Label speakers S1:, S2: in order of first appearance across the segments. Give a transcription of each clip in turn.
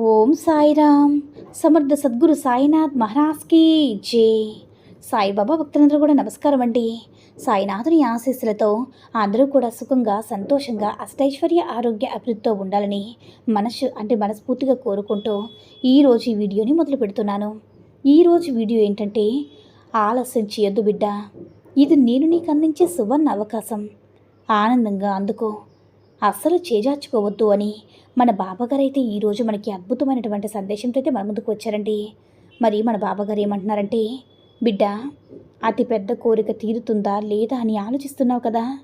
S1: ఓం సాయిరామ్. సమర్థ సద్గురు సాయినాథ్ మహారాజ్కి జే. సాయిబాబా భక్తులందరూ కూడా నమస్కారం అండి. సాయినాథుని ఆశీస్సులతో అందరూ కూడా సుఖంగా సంతోషంగా అష్టైశ్వర్య ఆరోగ్య అభివృద్ధితో ఉండాలని మనసు అంటే మనస్ఫూర్తిగా కోరుకుంటూ ఈరోజు ఈ వీడియోని మొదలు పెడుతున్నాను. ఈరోజు వీడియో ఏంటంటే ఆలస్యం చేయొద్దు బిడ్డ. ఇది నేను నీకు అందించే సువర్ణ అవకాశం. ఆనందంగా అందుకో. అస్సలు చేజార్చుకోవద్దు అని మన బాబాగారు అయితే ఈరోజు మనకి అద్భుతమైనటువంటి సందేశంతో అయితే మన ముందుకు వచ్చారండి. మరి మన బాబాగారు ఏమంటున్నారంటే బిడ్డ అతి పెద్ద కోరిక తీరుతుందా లేదా అని ఆలోచిస్తున్నావు కదా?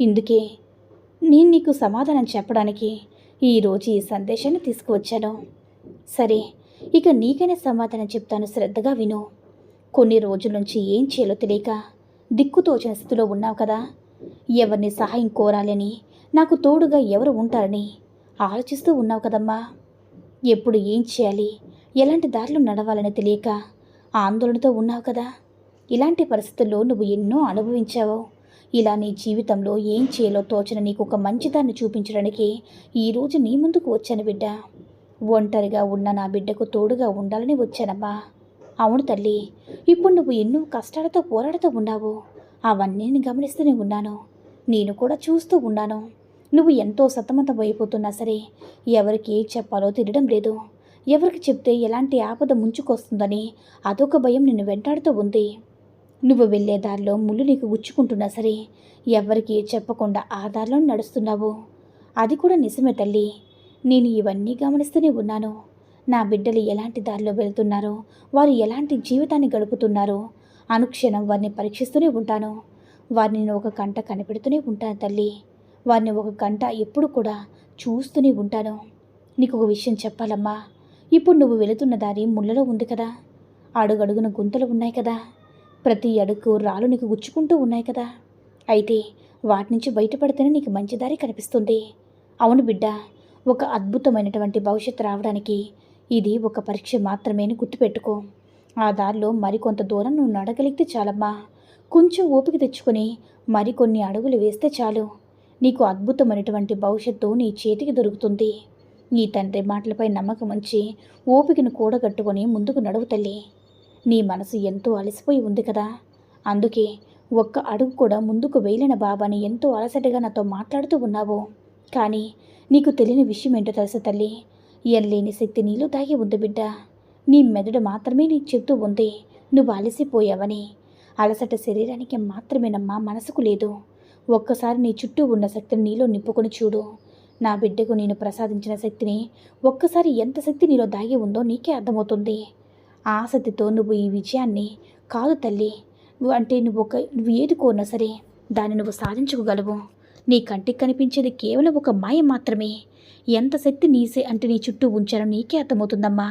S1: ఇందుకే నేను నీకు సమాధానం చెప్పడానికి ఈరోజు ఈ సందేశాన్ని తీసుకువచ్చాను. సరే ఇక నీకైనా సమాధానం చెప్తాను. శ్రద్ధగా విను. కొన్ని రోజుల నుంచి ఏం చేయాలో తెలియక దిక్కుతోచిన స్థితిలో ఉన్నావు కదా. ఎవరిని సహాయం కోరాలని నాకు తోడుగా ఎవరు ఉంటారని ఆలోచిస్తూ ఉన్నావు కదమ్మా. ఎప్పుడు ఏం చేయాలి? ఎలాంటి దారిలో నడవాలని తెలియక ఆందోళనతో ఉన్నావు కదా. ఇలాంటి పరిస్థితుల్లో నువ్వు ఎన్నో అనుభవించావు. ఇలా నీ జీవితంలో ఏం చేయాలో తోచిన నీకు ఒక మంచిదాన్ని చూపించడానికి ఈరోజు నీ ముందుకు వచ్చాను బిడ్డ. ఒంటరిగా ఉన్న నా బిడ్డకు తోడుగా ఉండాలని వచ్చానమ్మా. అవును తల్లి ఇప్పుడు నువ్వు ఎన్నో కష్టాలతో పోరాడుతూ ఉన్నావు. అవన్నీ నేను గమనిస్తూనే ఉన్నాను. నేను కూడా చూస్తూ ఉన్నాను. నువ్వు ఎంతో సతమతమైపోతున్నా సరే ఎవరికి ఏం చెప్పాలో తెలియడం లేదు. ఎవరికి చెప్తే ఎలాంటి ఆపద ముంచుకొస్తుందని అదొక భయం నిన్ను వెంటాడుతూ ఉంది. నువ్వు వెళ్ళే దారిలో ముళ్ళు నీకు గుచ్చుకుంటున్నా సరే ఎవరికి చెప్పకుండా ఆ దారిలో నడుస్తున్నావు. అది కూడా నిజమే తల్లి. నేను ఇవన్నీ గమనిస్తూనే ఉన్నాను. నా బిడ్డలు ఎలాంటి దారిలో వెళ్తున్నారో వారు ఎలాంటి జీవితాన్ని గడుపుతున్నారో అనుక్షణం వారిని పరీక్షిస్తూనే ఉంటాను. వారిని ఒక కంట కనిపెడుతూనే ఉంటాను తల్లి. వారిని ఒక గంట ఎప్పుడు కూడా చూస్తూనే ఉంటాను. నీకు ఒక విషయం చెప్పాలమ్మా. ఇప్పుడు నువ్వు వెళుతున్న దారి ముళ్ళలో ఉంది కదా. అడుగడుగున గుంతలు ఉన్నాయి కదా. ప్రతి అడుగు రాళ్ళు నీకు గుచ్చుకుంటూ ఉన్నాయి కదా. అయితే వాటి నుంచి బయటపడితేనే నీకు మంచి దారి కనిపిస్తుంది. అవును బిడ్డ ఒక అద్భుతమైనటువంటి భవిష్యత్తు రావడానికి ఇది ఒక పరీక్ష మాత్రమే గుర్తుపెట్టుకో. ఆ దారిలో మరికొంత దూరం నువ్వు నడగలిగితే చాలమ్మా. కొంచెం ఓపిక తెచ్చుకొని మరికొన్ని అడుగులు వేస్తే చాలు. నీకు అద్భుతమైనటువంటి భవిష్యత్తు నీ చేతికి దొరుకుతుంది. నీ తండ్రి మాటలపై నమ్మకం ఉంచి ఓపికను కూడగట్టుకొని ముందుకు నడువు తల్లి. నీ మనసు ఎంతో అలసిపోయి ఉంది కదా. అందుకే ఒక్క అడుగు కూడా ముందుకు వేయలేని బాబాని ఎంతో అలసటగా నాతో మాట్లాడుతూ ఉన్నావు. కానీ నీకు తెలియని విషయం ఏంటో తెలుసు తల్లి? ఎల్లేని శక్తి నీలో దాగి ఉంది బిడ్డ. నీ మెదడు మాత్రమే నీకు చెప్తూ ఉంది. నువ్వు అలసిపోయావని. అలసట శరీరానికి మాత్రమేనమ్మా మనసుకు లేదు. ఒక్కసారి నీ చుట్టూ ఉన్న శక్తిని నీలో నింపుకొని చూడు. నా బిడ్డకు నేను ప్రసాదించిన శక్తిని ఒక్కసారి ఎంత శక్తి నీలో దాగి ఉందో నీకే అర్థమవుతుంది. ఆసక్తితో నువ్వు ఈ విజయాన్ని కాదు తల్లి. నువ్వు అంటే నువ్వు ఒక నువ్వు ఏది కోరినా సరే దాన్ని నువ్వు సాధించుకోగలవు. నీ కంటికి కనిపించేది కేవలం ఒక మాయ మాత్రమే. ఎంత శక్తి నీసే అంటే నీ చుట్టూ ఉంచారో నీకే అర్థమవుతుందమ్మా.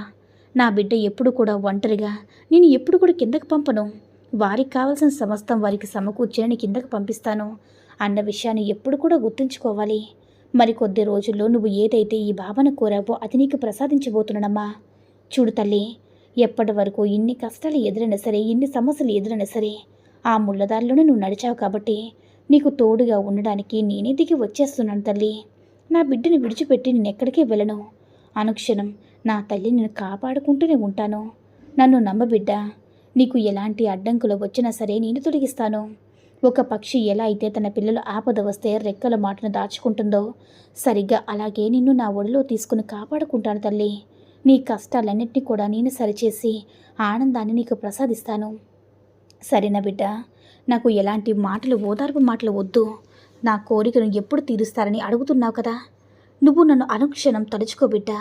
S1: నా బిడ్డ ఎప్పుడు కూడా ఒంటరిగా నేను ఎప్పుడు కూడా కిందకు పంపను. వారికి కావాల్సిన సమస్తం వారికి సమకూర్చి నీ కిందకు పంపిస్తాను. అన్న విషయాన్ని ఎప్పుడు కూడా గుర్తుంచుకోవాలి. మరి కొద్ది రోజుల్లో నువ్వు ఏదైతే ఈ భావన కోరావో అది నీకు ప్రసాదించబోతున్నానమ్మా. చూడు తల్లి ఎప్పటి వరకు ఇన్ని కష్టాలు ఎదురైనా సరే ఇన్ని సమస్యలు ఎదురైనా సరే ఆ ముళ్ళదారిలోనే నువ్వు నడిచావు కాబట్టి నీకు తోడుగా ఉండడానికి నేనే దిగి వచ్చేస్తున్నాను తల్లి. నా బిడ్డని విడిచిపెట్టి నేను ఎక్కడికి వెళ్ళను. అనుక్షణం నా తల్లి నేను కాపాడుకుంటూనే ఉంటాను. నన్ను నమ్మబిడ్డ నీకు ఎలాంటి అడ్డంకులు వచ్చినా సరే నేను తొలగిస్తాను. ఒక పక్షి ఎలా అయితే తన పిల్లలు ఆపద వస్తే రెక్కల మాటను దాచుకుంటుందో సరిగ్గా అలాగే నిన్ను నా ఒడిలో తీసుకుని కాపాడుకుంటాను తల్లి. నీ కష్టాలన్నింటినీ కూడా నేను సరిచేసి ఆనందాన్ని నీకు ప్రసాదిస్తాను. సరేనా బిడ్డ నాకు ఎలాంటి మాటలు ఓదార్పు మాటలు వద్దు. నా కోరికను ఎప్పుడు తీరుస్తారని అడుగుతున్నావు కదా. నువ్వు నన్ను అనుక్షణం తలుచుకో బిడ్డ.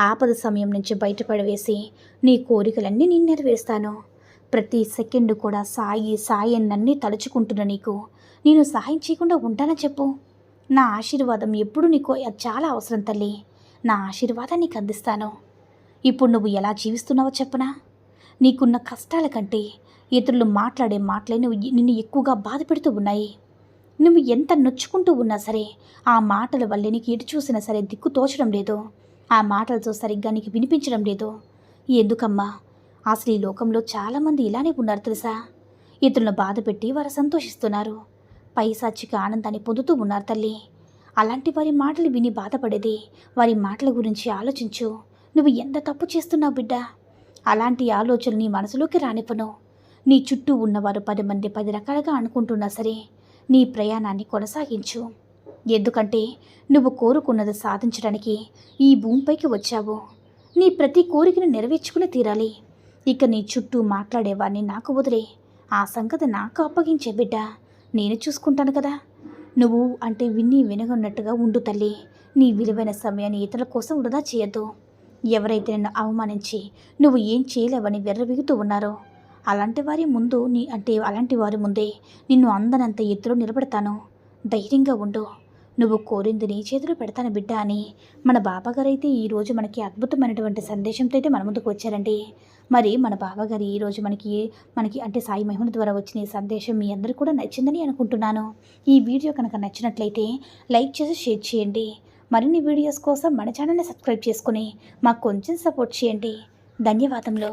S1: ఆపద సమయం నుంచి బయటపడవేసి నీ కోరికలన్నీ నేను నెరవేరుస్తాను. ప్రతి సెకండ్ కూడా సాయి సాయి నన్నీ తలుచుకుంటున్నా నీకు. నేను సహాయం చేయకుండా ఉంటానని చెప్పు. నా ఆశీర్వాదం ఎప్పుడు నీకు చాలా అవసరం తల్లి. నా ఆశీర్వాదాన్ని నీకు అందిస్తాను. ఇప్పుడు నువ్వు ఎలా జీవిస్తున్నావో చెప్పనా? నీకున్న కష్టాల కంటే ఇతరులు మాట్లాడే మాటలే నువ్వు నిన్ను ఎక్కువగా బాధ పెడుతూ ఉన్నాయి. నువ్వు ఎంత నొచ్చుకుంటూ ఉన్నా సరే ఆ మాటల వల్లే నీకు ఎటు చూసినా సరే దిక్కు తోచడం లేదు. ఆ మాటలతో సరిగ్గా నీకు వినిపించడం లేదు. ఎందుకమ్మా? అసలు ఈ లోకంలో చాలామంది ఇలానే ఉన్నారు తెలుసా? ఇతరులను బాధ పెట్టి వారు సంతోషిస్తున్నారు. పైసాచిక ఆనందాన్ని పొందుతూ ఉన్నారు తల్లి. అలాంటి వారి మాటలు విని బాధపడేది వారి మాటల గురించి ఆలోచించు. నువ్వు ఎంత తప్పు చేస్తున్నావు బిడ్డ? అలాంటి ఆలోచనలు నీ మనసులోకి రానివ్వను. నీ చుట్టూ ఉన్నవారు పది మంది పది రకాలుగా అనుకుంటున్నా సరే నీ ప్రయాణాన్ని కొనసాగించు. ఎందుకంటే నువ్వు కోరుకున్నది సాధించడానికి ఈ భూమిపైకి వచ్చావు. నీ ప్రతి కోరికను నెరవేర్చుకుని తీరాలి. ఇక నీ చుట్టూ మాట్లాడేవాడిని నాకు వదిలే. ఆ సంగతి నాకు అప్పగించే బిడ్డ. నేను చూసుకుంటాను కదా. నువ్వు అంటే విన్ని వినగొన్నట్టుగా ఉండు తల్లి. నీ విలువైన సమయాన్ని ఇతరుల కోసం వృధా చేయొద్దు. ఎవరైతే నిన్ను అవమానించి నువ్వు ఏం చేయలేవని వెర్రవిగుతూ ఉన్నారో అలాంటి వారి ముందు నీ అంటే అలాంటి వారి ముందే నిన్ను అందనంత ఎత్తులో నిలబెడతాను. ధైర్యంగా ఉండు. నువ్వు కోరింది నీ చేతిలో పెడతాను బిడ్డ అని మన బాబాగారైతే ఈరోజు మనకి అద్భుతమైనటువంటి సందేశంతో అయితే మన ముందుకు వచ్చారండి. మరి మన బావగారి ఈరోజు మనకి మనకి అంటే సాయి మహిమల ద్వారా వచ్చిన ఈ సందేశం మీ అందరికీ కూడా నచ్చిందని అనుకుంటున్నాను. ఈ వీడియో కనుక నచ్చినట్లయితే లైక్ చేసి షేర్ చేయండి. మరిన్ని వీడియోస్ కోసం మన ఛానల్ని సబ్స్క్రైబ్ చేసుకుని మాకు కొంచెం సపోర్ట్ చేయండి. ధన్యవాదములు.